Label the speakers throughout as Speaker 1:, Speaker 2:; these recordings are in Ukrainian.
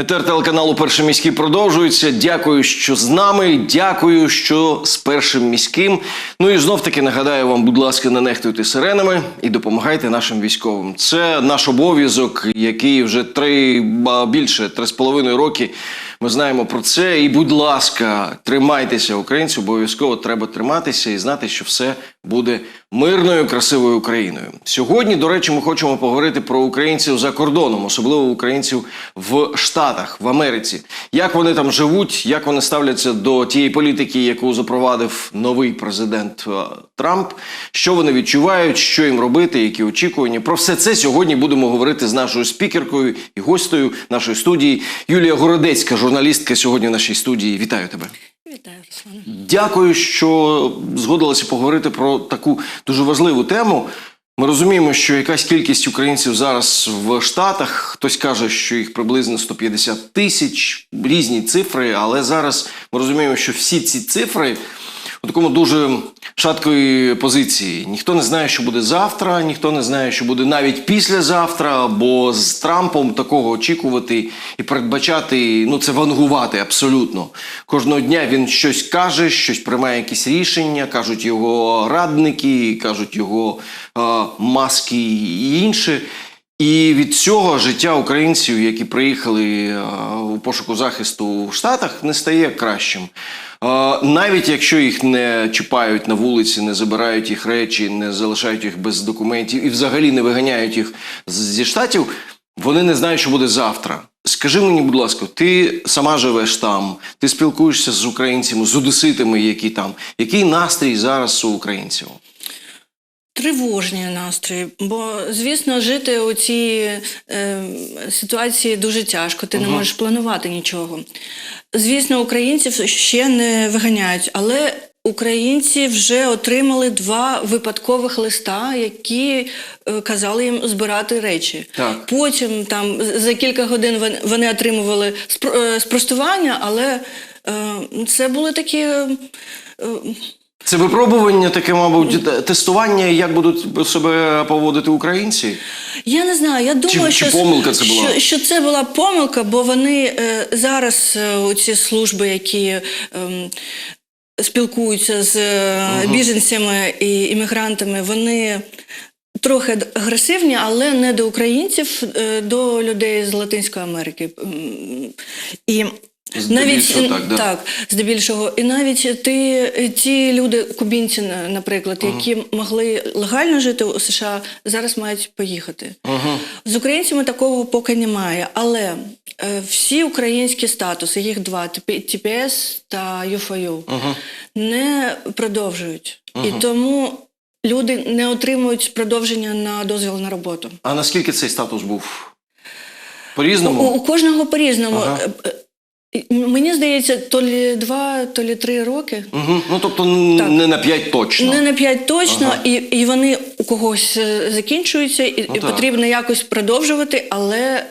Speaker 1: Етер телеканалу Перший міський продовжується. Дякую, що з нами. Дякую, що з першим міським. Ну і знов таки нагадаю вам, будь ласка, не нехтуйте сиренами і допомагайте нашим військовим. Це наш обов'язок, який вже три більше три з половиною роки. Ми знаємо про це. І, будь ласка, тримайтеся, українці. Обов'язково треба триматися і знати, що все буде мирною, красивою Україною. Сьогодні, до речі, ми хочемо поговорити про українців за кордоном, особливо українців в Штатах, в Америці. Як вони там живуть, як вони ставляться до тієї політики, яку запровадив новий президент е, Трамп, що вони відчувають, що їм робити, які очікування. Про все це сьогодні будемо говорити з нашою спікеркою і гостею нашої студії Юлія Городецька, журналістка сьогодні в нашій студії. Вітаю тебе.
Speaker 2: Вітаю, Руслан.
Speaker 1: Дякую, що згодилися поговорити про таку дуже важливу тему. Ми розуміємо, що якась кількість українців зараз в Штатах. Хтось каже, що їх приблизно 150 тисяч, різні цифри, але зараз ми розуміємо, що всі ці цифри у такому дуже шаткої позиції. Ніхто не знає, що буде завтра, ніхто не знає, що буде навіть післязавтра, бо з Трампом такого очікувати і передбачати, ну це вангувати абсолютно. Кожного дня він щось каже, щось приймає якісь рішення, кажуть його радники, кажуть його е, маски і інше. І від цього життя українців, які приїхали е, у пошуку захисту в Штатах, не стає кращим. Е, навіть якщо їх не чіпають на вулиці, не забирають їх речі, не залишають їх без документів і взагалі не виганяють їх зі штатів, вони не знають, що буде завтра. Скажи мені, будь ласка, ти сама живеш там, ти спілкуєшся з українцями, з одеситами, які там. Який настрій зараз у українців?
Speaker 2: Тривожні настрої, бо звісно, жити у цій е, ситуації дуже тяжко. Ти не можеш планувати нічого. Звісно, українців ще не виганяють, але українці вже отримали два випадкових листа, які е, казали їм збирати речі.
Speaker 1: Так.
Speaker 2: Потім там за кілька годин вони- вони отримували спро- е, спростування, але е, це були такі. е,
Speaker 1: Це випробування, таке, мабуть, тестування, як будуть себе поводити українці.
Speaker 2: Я не знаю. Я думаю,
Speaker 1: чи
Speaker 2: що,
Speaker 1: помилка це була?
Speaker 2: Що, що це була помилка, бо вони е, зараз е, ці служби, які ем, спілкуються з е, біженцями і іммігрантами, вони. Трохи агресивні, але не до українців, е, до людей з Латинської Америки. І
Speaker 1: Здебільшого так, да.
Speaker 2: здебільшого. І навіть ти, ті люди, кубінці, на- наприклад, які могли легально жити у США, зараз мають поїхати. З українцями такого поки немає. Але е, всі українські статуси, їх два: ТПС та ЮФОЮ, не продовжують. І тому люди не отримують продовження на дозвіл на роботу.
Speaker 1: А наскільки цей статус був? По-різному?
Speaker 2: у кожного по-різному.
Speaker 1: Ага.
Speaker 2: Мені здається, то лі два, то лі три роки.
Speaker 1: Угу. Ну, тобто
Speaker 2: Так.
Speaker 1: не на 5 точно.
Speaker 2: Не на п'ять точно,
Speaker 1: Ага.
Speaker 2: і, і вони у когось е, закінчуються, і,
Speaker 1: Ну,
Speaker 2: і потрібно якось продовжувати, але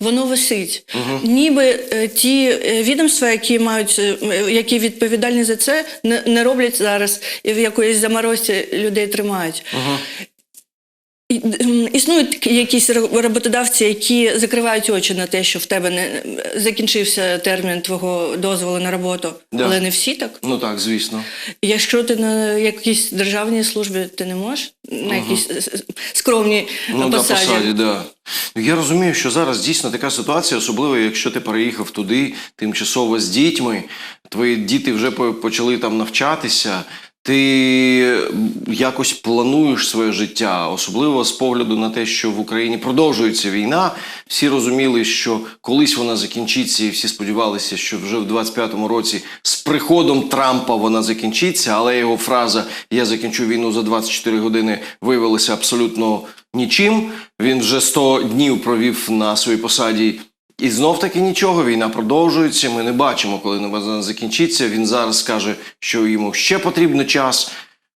Speaker 2: воно висить. Ніби е, ті е, відомства, які мають які відповідальні за це, не, не роблять зараз і в якоїсь заморозці людей тримають. М, Існують якісь роботодавці, які закривають очі на те, що в тебе не закінчився термін твого дозволу на роботу,
Speaker 1: Да.
Speaker 2: але не всі так.
Speaker 1: Ну так, звісно.
Speaker 2: Якщо ти на якійсь державній службі, ти не можеш на якійсь с- с- скромній
Speaker 1: Ну,
Speaker 2: посаді.
Speaker 1: посаді, да. Я розумію, що зараз дійсно така ситуація, особливо якщо ти переїхав туди тимчасово з дітьми, твої діти вже почали там навчатися. Ти якось плануєш своє життя, особливо з погляду на те, що в Україні продовжується війна. Всі розуміли, що колись вона закінчиться, і всі сподівалися, що вже в 25-му році з приходом Трампа вона закінчиться, але його фраза Я закінчу війну за 24 години виявилася абсолютно нічим. Він вже 100 днів провів на своїй посаді. І знов таки нічого, війна продовжується. Ми не бачимо, коли вона закінчиться. Він зараз скаже, що йому ще потрібен час.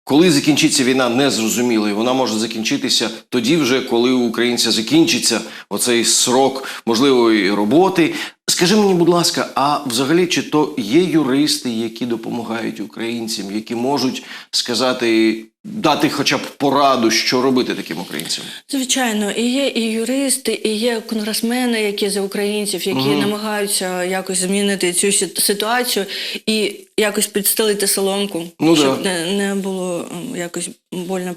Speaker 1: Коли закінчиться війна, не зрозуміло. І вона може закінчитися тоді, вже коли у українця закінчиться оцей срок можливої роботи. Скажи мені, будь ласка, а взагалі чи то є юристи, які допомагають українцям, які можуть сказати, дати хоча б пораду, що робити таким українцям?
Speaker 2: Звичайно, і є і юристи, і є конгресмени, які за українців, які намагаються якось змінити цю ситуацію і якось підстелити соломку,
Speaker 1: Ну да.
Speaker 2: щоб не, не було якось больно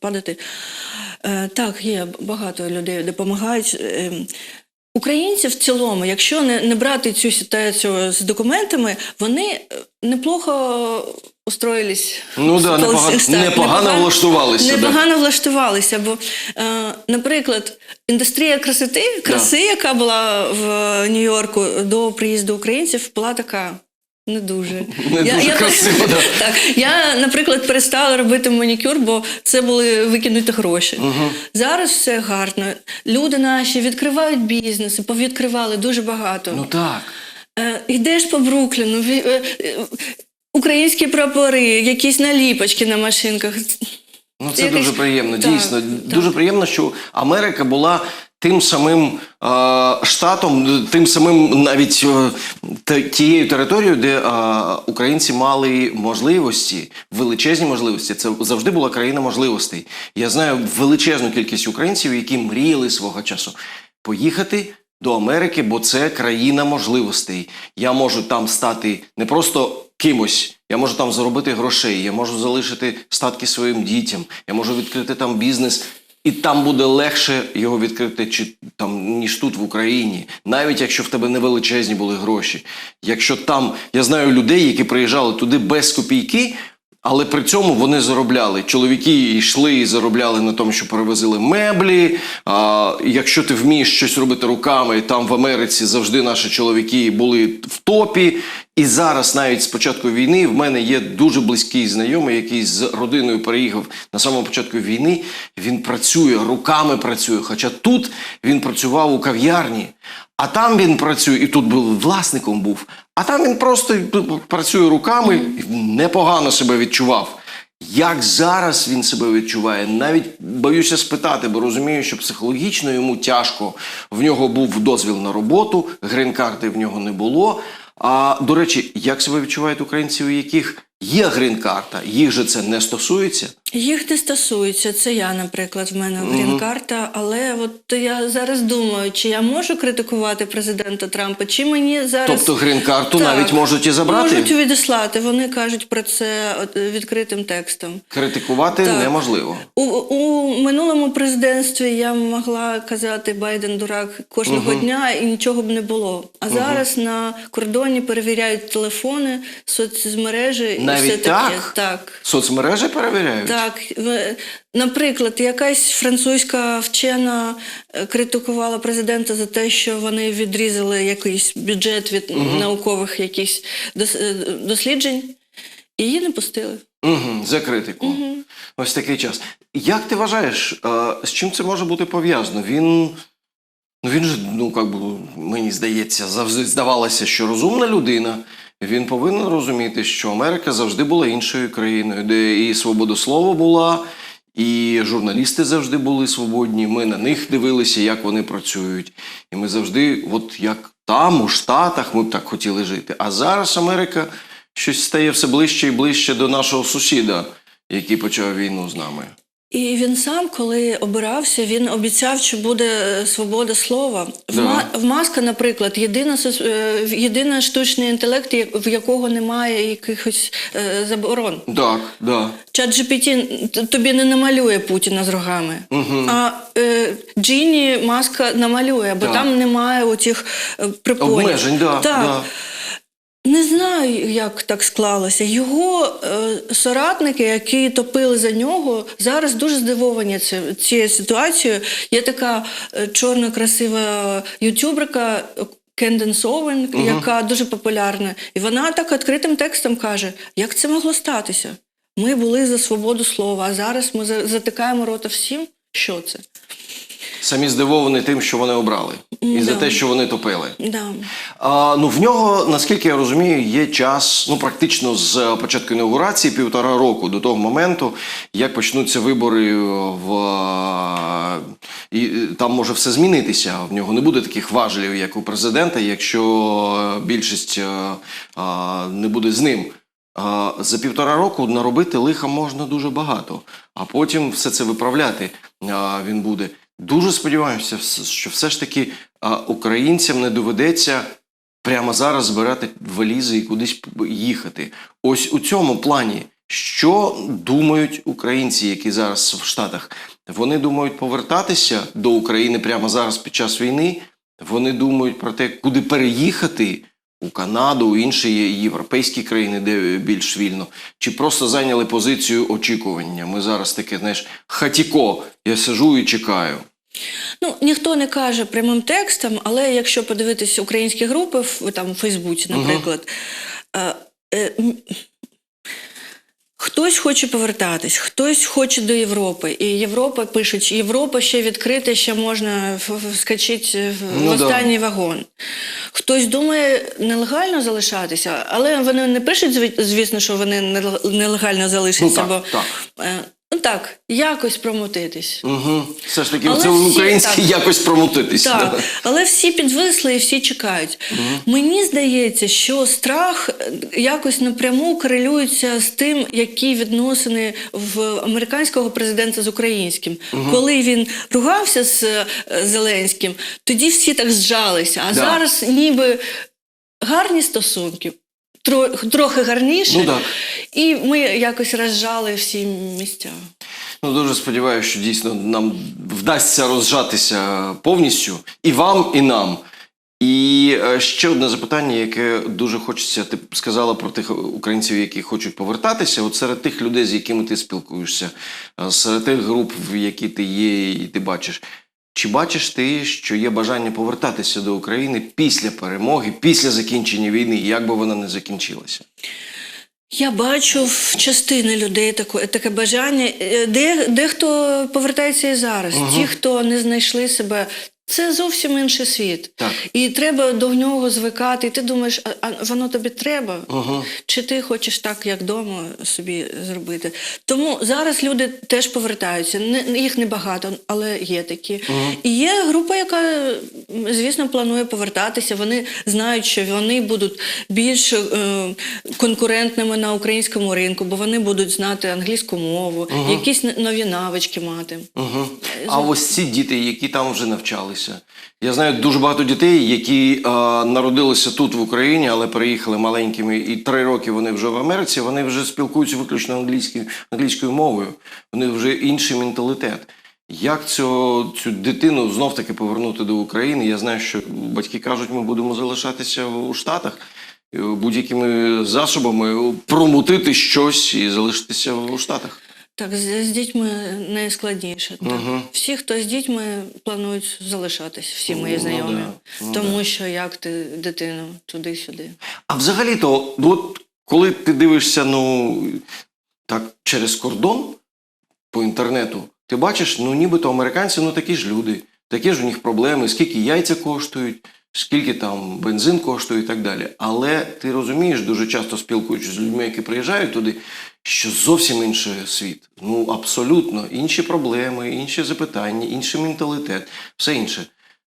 Speaker 2: падати. Е, так, є багато людей допомагають. Ем, Українці в цілому, якщо не, не брати цю ситуацію з документами, вони е, неплохо устроїлись.
Speaker 1: Ну да, непогано-
Speaker 2: непогано станах.
Speaker 1: непогано влаштувалися, да.
Speaker 2: Влаштувалися, бо, е, наприклад, індустрія красоти, краси, яка була в Нью-Йорку до приїзду українців, була така. Не дуже.
Speaker 1: Не дуже красиво, да.
Speaker 2: Так. Я, наприклад, перестала робити манікюр, бо це були викинуті гроші. Зараз все гарно. Люди наші відкривають бізнеси, повідкривали дуже багато.
Speaker 1: Ну так.
Speaker 2: Е, йдеш по Брукліну, ві- е, е, українські прапори, якісь наліпочки на машинках.
Speaker 1: Ну це
Speaker 2: Якось-
Speaker 1: дуже приємно.
Speaker 2: Так,
Speaker 1: Дійсно,
Speaker 2: так.
Speaker 1: дуже приємно, що Америка була тим самим штатом, тим самим навіть е, тією територією, де українці мали можливості, величезні можливості. Це завжди була країна можливостей. Я знаю величезну кількість українців, які мріяли свого часу поїхати. До Америки, бо це країна можливостей. Я можу там стати не просто кимось, я можу там заробити грошей, я можу залишити статки своїм дітям, я можу відкрити там бізнес, і там буде легше його відкрити, чи там ніж тут в Україні, навіть якщо в тебе невеличезні були гроші. Якщо там я знаю людей, які приїжджали туди без копійки. Але при цьому вони заробляли. Чоловіки йшли і заробляли на тому, що перевозили меблі. А, якщо ти вмієш щось робити руками, там в Америці завжди наші чоловіки були в топі. І зараз, навіть з початку війни, в мене є дуже близький знайомий, який з родиною переїхав на самому початку війни. Він працює, руками працює. Хоча тут він працював у кав'ярні. А там він працює, і тут був власником був. А там він просто працює руками і непогано себе відчував. Як зараз він себе відчуває? Навіть боюся спитати, бо розумію, що психологічно йому тяжко. В нього був дозвіл на роботу, грин-карти в нього не було. А до речі, як себе відчувають українці, у яких є грин-карта? Їх же це не стосується.
Speaker 2: Їх не стосується. Це я, наприклад, в мене грін-карта. Але от я зараз думаю, чи я можу критикувати президента Трампа, чи мені зараз
Speaker 1: Тобто грин-карту
Speaker 2: Так.
Speaker 1: навіть можуть і забрати?
Speaker 2: можуть відіслати. Вони кажуть про це відкритим текстом.
Speaker 1: Критикувати
Speaker 2: Так.
Speaker 1: неможливо.
Speaker 2: У, у минулому президентстві я могла казати Байден дурак кожного дня і нічого б не було. А зараз на кордоні перевіряють телефони, соцмережі і
Speaker 1: Навіть
Speaker 2: все таке.
Speaker 1: так?
Speaker 2: Так.
Speaker 1: Соцмережі перевіряють?
Speaker 2: Так, В- наприклад, якась французька вчена е, критикувала президента за те, що вони відрізали якийсь бюджет від наукових якихось дос- е, досліджень, і її не пустили.
Speaker 1: Угу, за критику. Ось такий час. Як ти вважаєш, з чим це може бути пов'язано? Він. Ну він же, ну як би, мені здається, завжди здавалося, що розумна людина. Він повинен розуміти, що Америка завжди була іншою країною, де і свобода слова була, і журналісти завжди були свободні. Ми на них дивилися, як вони працюють. І ми завжди, от як там, у Штатах, ми б так хотіли жити. А зараз Америка щось стає все ближче і ближче до нашого сусіда, який почав війну з нами.
Speaker 2: І він сам, коли обирався, він обіцяв, що буде е, свобода слова. В,
Speaker 1: Да.
Speaker 2: Ма- в Маска, наприклад, єдина е, єдина штучний інтелект, в якого немає якихось е, заборон.
Speaker 1: Так, да.
Speaker 2: Чат GPT тобі не намалює Путіна з рогами, а е, Джині Маска намалює, бо
Speaker 1: Так.
Speaker 2: там немає оцих е, припонів.
Speaker 1: Обмежень, да,
Speaker 2: Так.
Speaker 1: да.
Speaker 2: Не знаю, як так склалося. Його е, соратники, які топили за нього, зараз дуже здивовані ці- цією ситуацією. Є така е, чорна, красива ютюберка. Кенден Совен, яка дуже популярна, і вона так відкритим текстом каже: як це могло статися? Ми були за свободу слова, а зараз ми затикаємо рота всім. Що це?
Speaker 1: Самі здивовані тим, що вони обрали, і за те, що вони топили.
Speaker 2: Да.
Speaker 1: А, ну, в нього, наскільки я розумію, є час, ну практично з початку інаугурації, півтора року до того моменту, як почнуться вибори в і там може все змінитися. В нього не буде таких важелів, як у президента, якщо більшість е, а, не буде з ним. За півтора року наробити лиха можна дуже багато, а потім все це виправляти він буде. Дуже сподіваємося, що все ж таки українцям не доведеться прямо зараз збирати валізи і кудись їхати. Ось у цьому плані, що думають українці, які зараз в Штатах? Вони думають повертатися до України прямо зараз під час війни. Вони думають про те, куди переїхати у Канаду, у інші європейські країни, де більш вільно, чи просто зайняли позицію очікування. Ми зараз таке, знаєш, хатіко. Я сижу і чекаю.
Speaker 2: Ну, ніхто не каже прямим текстом, але якщо подивитись українські групи там, у Фейсбуці, наприклад, е, е, м, хтось хоче повертатись, хтось хоче до Європи. І Європа пишуть, Європа ще відкрита, ще можна вскочити
Speaker 1: Ну
Speaker 2: в
Speaker 1: да.
Speaker 2: останній вагон. Хтось думає нелегально залишатися, але вони не пишуть, зві- звісно, що вони нелегально залишаться,
Speaker 1: Ну, так,
Speaker 2: бо
Speaker 1: так.
Speaker 2: Так, якось промотитись.
Speaker 1: Угу. Все ж таки, це
Speaker 2: всі
Speaker 1: українське якось промутитися.
Speaker 2: Так,
Speaker 1: да.
Speaker 2: але всі підвисли і всі чекають. Мені здається, що страх е, якось напряму корелюється з тим, які відносини в американського президента з українським. Коли він ругався з е, Зеленським, тоді всі так зжалися. А
Speaker 1: Да.
Speaker 2: зараз ніби гарні стосунки. Трохи гарніше,
Speaker 1: Ну, так.
Speaker 2: і ми якось розжали всі місця.
Speaker 1: Ну, дуже сподіваюся, що дійсно нам вдасться розжатися повністю і вам, і нам. І е, ще одне запитання, яке дуже хочеться. Ти сказала про тих українців, які хочуть повертатися. От серед тих людей, з якими ти спілкуєшся, е, серед тих груп, в які ти є, і ти бачиш. Чи бачиш ти, що є бажання повертатися до України після перемоги, після закінчення війни, як би вона не закінчилася?
Speaker 2: Я бачу в частини людей таке, таке бажання. Е, Де, дехто повертається і зараз. Ті, хто не знайшли себе, це зовсім інший світ.
Speaker 1: Так.
Speaker 2: І треба до нього звикати. І ти думаєш, а, воно тобі треба?
Speaker 1: Угу.
Speaker 2: Чи ти хочеш так, як вдома собі зробити? Тому зараз люди теж повертаються. Не, їх небагато, але є такі. І є група, яка, звісно, планує повертатися. Вони знають, що вони будуть більш е, конкурентними на українському ринку, бо вони будуть знати англійську мову, якісь н- нові навички мати.
Speaker 1: Угу. А ось ці діти, які там вже навчалися. Я знаю дуже багато дітей, які е, народилися тут в Україні, але переїхали маленькими, і три роки вони вже в Америці. Вони вже спілкуються виключно англійською, англійською мовою. Вони вже інший менталітет. Як цю, цю дитину знов таки повернути до України? Я знаю, що батьки кажуть, ми будемо залишатися у Штатах будь-якими засобами промутити щось і залишитися у Штатах.
Speaker 2: Так, з, з дітьми найскладніше. Так. Всі, хто з дітьми, планують залишатись, всі мої
Speaker 1: Ну,
Speaker 2: знайомі.
Speaker 1: да. Ну,
Speaker 2: Тому що як ти дитину туди-сюди.
Speaker 1: А взагалі-то, ну, от коли ти дивишся, ну так через кордон по інтернету, ти бачиш, ну нібито американці, ну такі ж люди, такі ж у них проблеми, скільки яйця коштують, скільки там бензин коштує і так далі. Але ти розумієш, дуже часто спілкуючись з людьми, які приїжджають туди, що зовсім інший світ. Ну абсолютно інші проблеми, інші запитання, інший менталітет, все інше.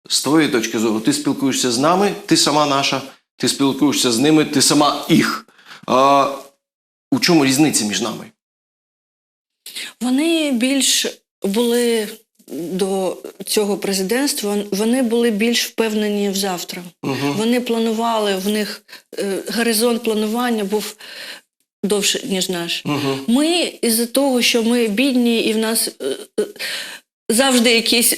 Speaker 1: З твоєї точки зору, ти спілкуєшся з нами, ти сама наша, ти спілкуєшся з ними, ти сама їх. А, у чому різниця між нами?
Speaker 2: Вони більш були до цього президентства, вони були більш впевнені в завтра.
Speaker 1: Угу.
Speaker 2: Вони планували, в них е, горизонт планування був довше, ніж наш.
Speaker 1: Угу.
Speaker 2: Ми із-за того, що ми бідні, і в нас е, е, завжди якісь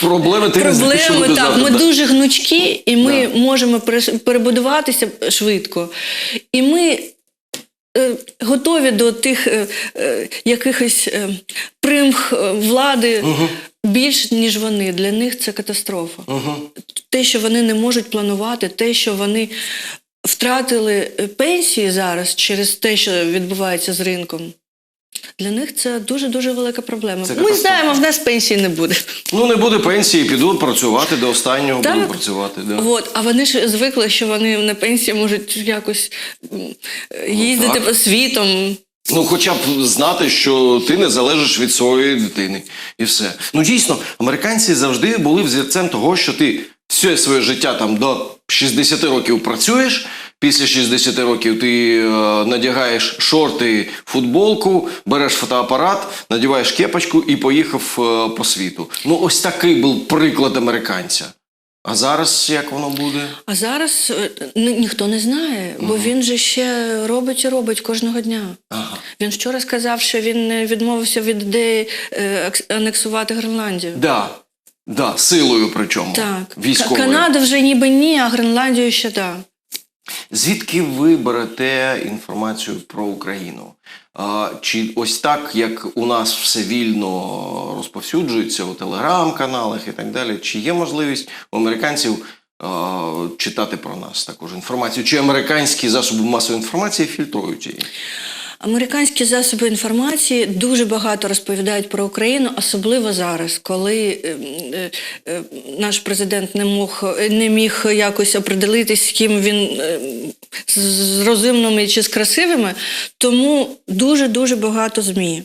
Speaker 1: Проблеми ти
Speaker 2: проблеми.
Speaker 1: буде
Speaker 2: Так,
Speaker 1: завтра,
Speaker 2: ми
Speaker 1: да.
Speaker 2: дуже гнучкі, і ми
Speaker 1: Да.
Speaker 2: можемо перебудуватися швидко. І ми готові до тих е, е, якихось е, примх е, влади
Speaker 1: угу.
Speaker 2: більш, ніж вони. Для них це катастрофа.
Speaker 1: Угу.
Speaker 2: Те, що вони не можуть планувати, те, що вони втратили е, пенсії зараз через те, що відбувається з ринком. Для них це дуже дуже велика проблема.
Speaker 1: Це
Speaker 2: Ми
Speaker 1: катастрофа.
Speaker 2: знаємо, в нас пенсії не буде.
Speaker 1: Ну не буде пенсії, піду працювати до останнього,
Speaker 2: Так.
Speaker 1: буду працювати. Да.
Speaker 2: От, а вони ж звикли, що вони на пенсії можуть якось їздити
Speaker 1: так.
Speaker 2: по світом.
Speaker 1: Ну, хоча б знати, що ти не залежиш від своєї дитини, і все. Ну дійсно, американці завжди були взірцем того, що ти все своє життя там до 60 років працюєш. Після 60 років ти е, надягаєш шорти, футболку, береш фотоапарат, надіваєш кепочку і поїхав е, по світу. Ну, ось такий був приклад американця. А зараз як воно буде?
Speaker 2: А зараз е, ні- ніхто не знає, бо він же ще робить і робить кожного дня.
Speaker 1: Ага.
Speaker 2: Він вчора сказав, що він е, відмовився від ідеї е, анексувати Гренландію.
Speaker 1: Да. Да, силою причому.
Speaker 2: Так,
Speaker 1: Військовою.
Speaker 2: Канада вже ніби ні, а Гренландію ще так.
Speaker 1: Звідки ви берете інформацію про Україну? Чи ось так, як у нас все вільно розповсюджується у телеграм-каналах і так далі? Чи є можливість у американців читати про нас також інформацію? Чи американські засоби масової інформації фільтрують її?
Speaker 2: Американські засоби інформації дуже багато розповідають про Україну, особливо зараз, коли е, е, е, наш президент не мог не міг якось определитись, з ким він з- розумними чи з красивими. Тому дуже дуже багато змі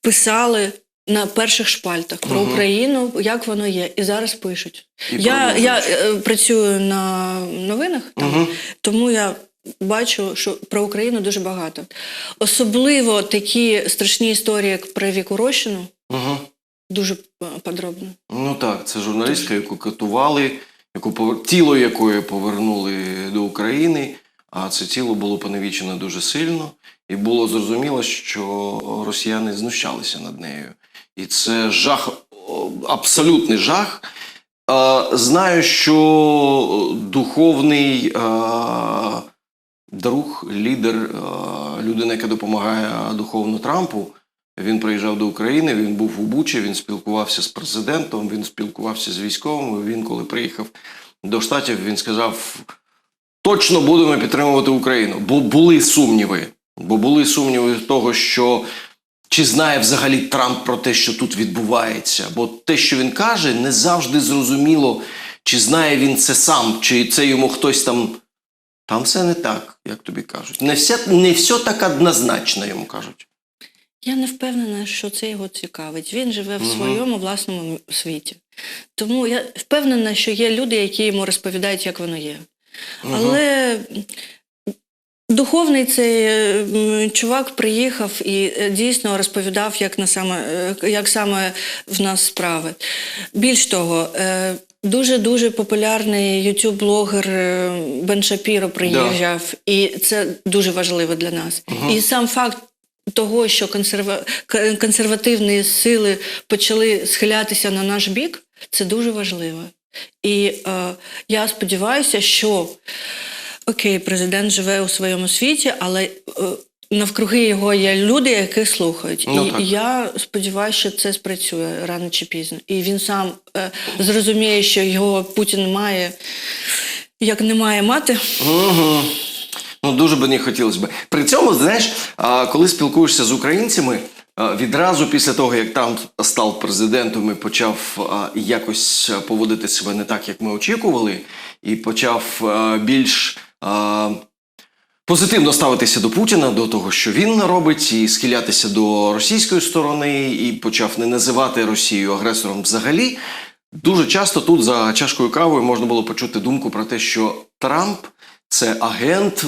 Speaker 2: писали. На перших шпальтах про Україну, як воно є, і зараз пишуть.
Speaker 1: І
Speaker 2: я я е, працюю на новинах, там, тому я бачу, що про Україну дуже багато. Особливо такі страшні історії, як про Віку Рощину,
Speaker 1: Угу.
Speaker 2: дуже подробно.
Speaker 1: Ну так, це журналістка, яку катували, яку тіло якої повернули до України, а це тіло було поневічено дуже сильно, і було зрозуміло, що росіяни знущалися над нею. І це жах, абсолютний жах. Знаю, що духовний друг, лідер, е, людина, яка допомагає духовно Трампу, він приїжджав до України, він був у Бучі, він спілкувався з президентом, він спілкувався з військовими. Він, коли приїхав до Штатів, він сказав: точно будемо підтримувати Україну. Бо були сумніви. Бо були сумніви того, що чи знає взагалі Трамп про те, що тут відбувається. Бо те, що він каже, не завжди зрозуміло, чи знає він це сам, чи це йому хтось там. Там все не так, як тобі кажуть. Не все, не все так однозначно, йому кажуть.
Speaker 2: Я не впевнена, що це його цікавить. Він живе в
Speaker 1: Мгм.
Speaker 2: своєму власному світі. Тому я впевнена, що є люди, які йому розповідають, як воно є. Але духовний цей е, чувак приїхав і е, дійсно розповідав, як, на саме, е, як саме в нас справи. Більш того, е, дуже-дуже популярний ютуб-блогер е, Бен Шапіро приїжджав, і це дуже важливо для нас. І сам факт. Того, що консерва... консервативні сили почали схилятися на наш бік, це дуже важливо. І е, я сподіваюся, що окей, президент живе у своєму світі, але е, навкруги його є люди, яких слухають.
Speaker 1: Ну,
Speaker 2: і
Speaker 1: так.
Speaker 2: я сподіваюся, що це спрацює рано чи пізно. І він сам е, зрозуміє, що його Путін має, як не має мати.
Speaker 1: Угу. Ну, дуже би не хотілося б. При цьому, знаєш, коли спілкуєшся з українцями, відразу після того, як Трамп став президентом і почав якось поводити себе не так, як ми очікували, і почав більш позитивно ставитися до Путіна, до того, що він робить, і схилятися до російської сторони, і почав не називати Росію агресором взагалі. Дуже часто тут за чашкою кавою можна було почути думку про те, що Трамп це агент е,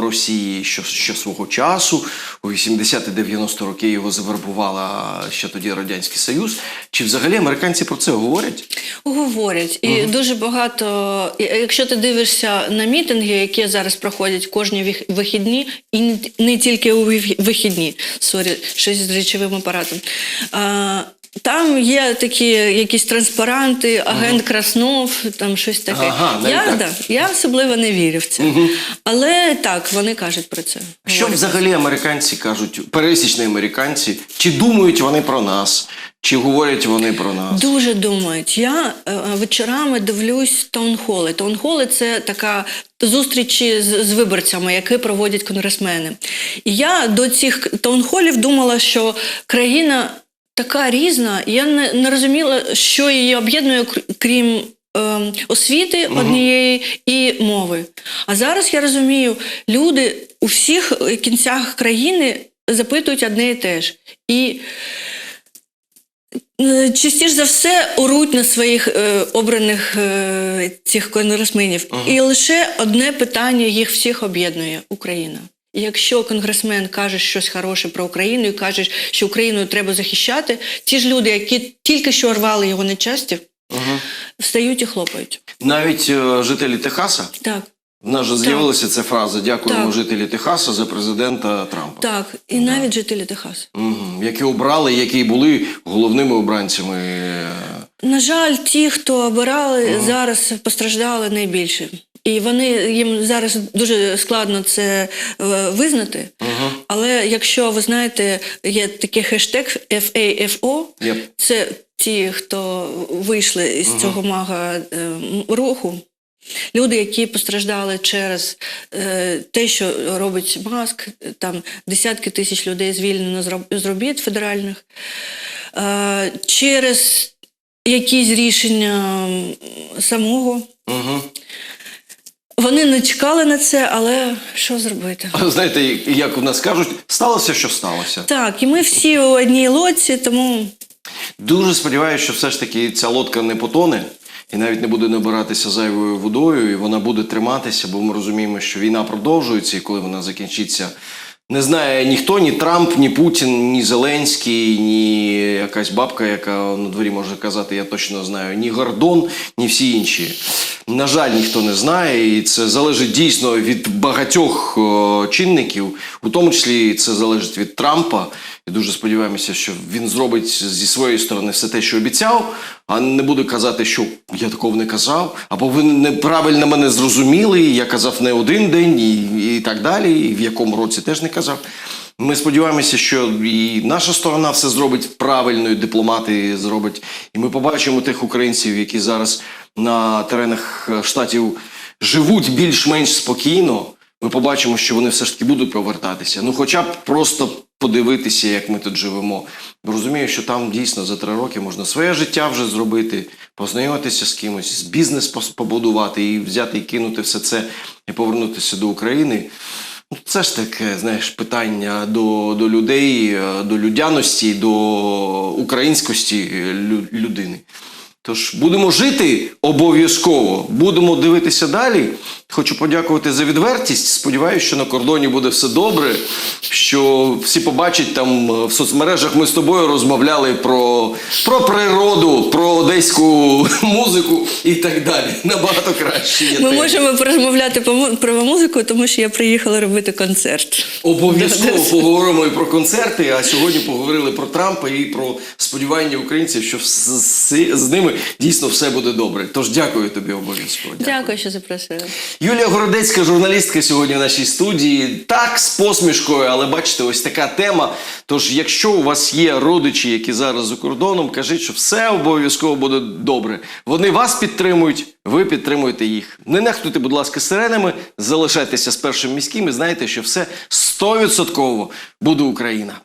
Speaker 1: Росії, що ще свого часу у 80-90 роки його завербувала ще тоді Радянський Союз. Чи взагалі американці про це говорять?
Speaker 2: Говорять, і дуже багато. Якщо ти дивишся на мітинги, які зараз проходять кожні вихідні, і не, не тільки у вихідні, сорі, щось з речовим апаратом. А, Там є такі якісь транспаранти, агент Краснов, там щось таке.
Speaker 1: Ага, навіть
Speaker 2: я,
Speaker 1: так.
Speaker 2: Да, я особливо не вірю в це. Але так, вони кажуть про це.
Speaker 1: Що
Speaker 2: Говорять.
Speaker 1: взагалі американці кажуть, пересічні американці, чи думають вони про нас, чи говорять вони про нас?
Speaker 2: Дуже думають. Я е, вечорами дивлюсь таунхоли. Таунхоли це така зустрічі з, з виборцями, які проводять конгресмени. І я до цих таунхолів думала, що країна така різна, я не, не розуміла, що її об'єднує, крім. ем, Освіти однієї і мови. А зараз я розумію, люди у всіх кінцях країни запитують одне і те ж. І Е, Частіше за все оруть на своїх е, обраних е, цих конгресменів. І лише одне питання їх всіх об'єднує Україна. Якщо конгресмен каже щось хороше про Україну і каже, що Україну треба захищати, ті ж люди, які тільки що рвали його нечасті, встають і хлопають.
Speaker 1: Навіть е, жителі Техаса,
Speaker 2: Так,
Speaker 1: в нас же з'явилася ця фраза Дякуємо
Speaker 2: Так.
Speaker 1: жителі Техаса за президента Трампа.
Speaker 2: так. І навіть жителі Техасу.
Speaker 1: Мгм. Які обрали, які були головними обранцями. е,
Speaker 2: На жаль, ті, хто обирали, зараз постраждали найбільше. І вони їм зараз дуже складно це е, визнати. Але якщо ви знаєте, є такий хештег FAFO,
Speaker 1: Yep.
Speaker 2: це ті, хто вийшли із цього мага е, руху. Люди, які постраждали через е, те, що робить маск, там десятки тисяч людей звільнено з робіт федеральних, е, через якісь рішення самого.
Speaker 1: Мгм.
Speaker 2: Вони не чекали на це, але що зробити?
Speaker 1: Знаєте, як у нас кажуть, сталося, що сталося.
Speaker 2: Так, і ми всі у одній лодці, тому
Speaker 1: Дуже сподіваюся, що все ж таки ця лодка не потоне і навіть не буде набиратися зайвою водою, і вона буде триматися, бо ми розуміємо, що війна продовжується, і коли вона закінчиться, не знає ніхто, ні Трамп, ні Путін, ні Зеленський, ні якась бабка, яка на дворі може казати, я точно знаю, ні Гордон, ні всі інші. На жаль, ніхто не знає, і це залежить дійсно від багатьох чинників, у тому числі це залежить від Трампа. І дуже сподіваємося, що він зробить зі своєї сторони все те, що обіцяв, а не буде казати, що я такого не казав, або ви неправильно мене зрозуміли, я казав не один день, і, і так далі, і в якому році теж не казав. Ми сподіваємося, що і наша сторона все зробить правильно, і дипломати зробить. І ми побачимо тих українців, які зараз на теренах штатів живуть більш-менш спокійно. Ми побачимо, що вони все ж таки будуть повертатися. Ну, хоча б просто подивитися, як ми тут живемо. Розумію, що там дійсно за три роки можна своє життя вже зробити, познайомитися з кимось, бізнес пос- побудувати і взяти і кинути все це і повернутися до України. Ну, Це ж таке, знаєш, питання до, до людей, е, до людяності, до українськості лю- людини. Тож будемо жити обов'язково, будемо дивитися далі. Хочу подякувати за відвертість. Сподіваюся, що на кордоні буде все добре. Що всі побачать там е, в соцмережах. Ми з тобою розмовляли про, про природу, про одеську музику і так далі. Набагато краще. є
Speaker 2: ми
Speaker 1: теми.
Speaker 2: можемо му- про музику, тому що я приїхала робити концерт.
Speaker 1: Обов'язково поговоримо і про концерти. А сьогодні поговорили про Трампа і про сподівання українців, що з, з, з ними дійсно все буде добре. Тож дякую тобі обов'язково.
Speaker 2: Дякую, що запросили.
Speaker 1: Юлія Городецька, журналістка сьогодні в нашій студії. Так, з посмішкою, але бачите, ось така тема. Тож, якщо у вас є родичі, які зараз за кордоном, кажіть, що все обов'язково буде добре. Вони вас підтримують, ви підтримуєте їх. Не нехтуйте, будь ласка, сиренами, залишайтеся з першим міським і знайте, що все 100% буде Україна.